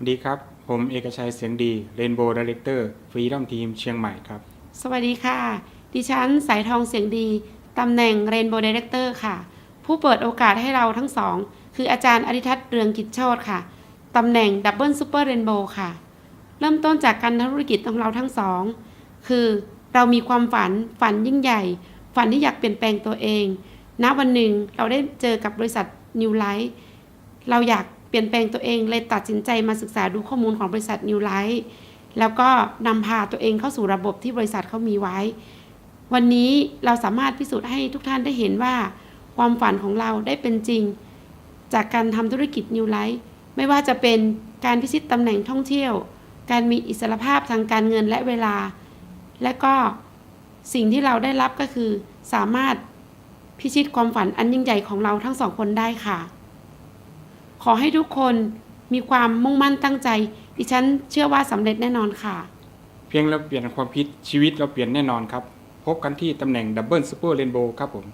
สวัสดีครับ ผมเอกชัยเสียงดี Rainbow Director Freedom Team เชียงใหม่ครับ สวัสดีค่ะ ดิฉันสายทองเสียงดี ตำแหน่ง Rainbow Director ค่ะ ผู้เปิดโอกาสให้เราทั้งสอง คืออาจารย์อธิทัศน์เรืองกิจโชตค่ะ ตำแหน่ง Double Super Rainbow ค่ะ เริ่มต้นจากการทำธุรกิจของเราทั้งสอง คือเรามีความฝันฝันยิ่งใหญ่ ฝันที่อยากเปลี่ยนแปลงตัวเองณวันหนึ่งเราได้เจอกับบริษัท New Light เราอยาก เปลี่ยนแปลงตัวเองเลยตัดสินใจมาศึกษาดูข้อมูลของบริษัท New Light แล้วก็นำพาตัวเองเข้าสู่ระบบที่บริษัทเขามีไว้ วันนี้เราสามารถพิสูจน์ให้ทุกท่านได้เห็นว่า ความฝันของเราได้เป็นจริง จากการทำธุรกิจ New Life ไม่ว่าจะเป็นการพิชิตตำแหน่งท่องเที่ยว การมีอิสรภาพทางการเงินและเวลา และก็สิ่งที่เราได้รับก็คือสามารถพิชิตความฝันอันยิ่งใหญ่ของเราทั้งสองคนได้ค่ะ ขอให้ทุกคนมีความมุ่งมั่นตั้งใจ ดิฉันเชื่อว่าสำเร็จแน่นอนค่ะ เพียงเราเปลี่ยนความคิดชีวิตเราเปลี่ยนแน่นอนครับ พบกันที่ตำแหน่งดับเบิลซูเปอร์เรนโบว์ครับผม